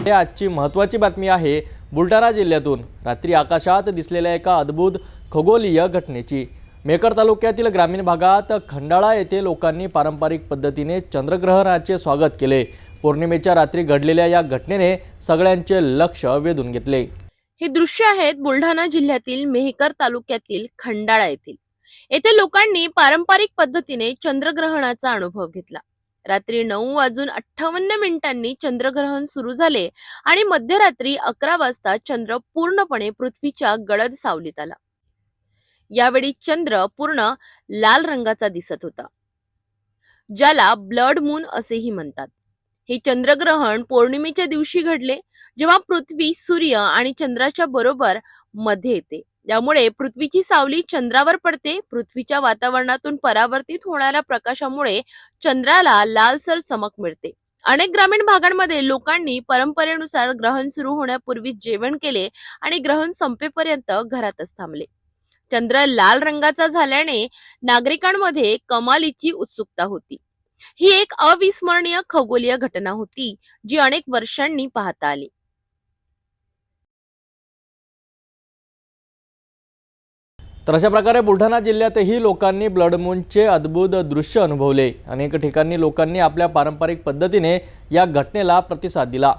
हे आजची महत्त्वाची बातमी आहे बुलढाणा जिल्ह्यातून. रात्री आकाशात दिसलेल्या एका अद्भुत खगोलीय घटनेची. मेकर तालुक्यातील ग्रामीण भागात खंडाळा येथे लोकांनी पारंपरिक पद्धतीने चंद्रग्रहणाचे स्वागत केले. पौर्णिमेच्या रात्री घडलेल्या या घटनेने सगळ्यांचे लक्ष वेधून घेतले. हे दृश्य आहेत बुलढाणा जिल्ह्यातील मेहकर तालुक्यातील खंडाळा येथील. येथे लोकांनी पारंपरिक पद्धतीने चंद्रग्रहणाचा अनुभव घेतला. रात्री नऊ वाजून अठ्ठावन्न मिनिटांनी चंद्रग्रहण सुरू झाले आणि मध्यरात्री अकरा वाजता चंद्र पूर्णपणे पृथ्वीच्या गडद सावलीत आला. यावेळी चंद्र पूर्ण लाल रंगाचा दिसत होता ज्याला ब्लड मून असेही म्हणतात. हे चंद्रग्रहण पौर्णिमेच्या दिवशी घडले जेव्हा पृथ्वी सूर्य आणि चंद्राच्या बरोबर मध्ये येते. त्यामुळे पृथ्वीची सावली चंद्रावर पडते. पृथ्वीच्या वातावरणातून परावर्तित होणाऱ्या प्रकाशामुळे चंद्राला लालसर चमक मिळते. अनेक ग्रामीण भागांमध्ये लोकांनी परंपरेनुसार ग्रहण सुरू होण्यापूर्वी जेवण केले आणि ग्रहण संपेपर्यंत घरातच थांबले. चंद्र लाल रंगाचा झाल्याने नागरिकांमध्ये कमालीची उत्सुकता होती. ही एक अविस्मरणीय खगोलीय घटना होती जी अनेक वर्षांनी पाहता आली. तर अशा प्रकारे बुलढाणा जिल्ह्यातही लोकांनी ब्लड मूनचे अद्भुत दृश्य अनुभवले. अनेक ठिकाणी लोकांनी आपल्या पारंपरिक पद्धतीने या घटनेला प्रतिसाद दिला.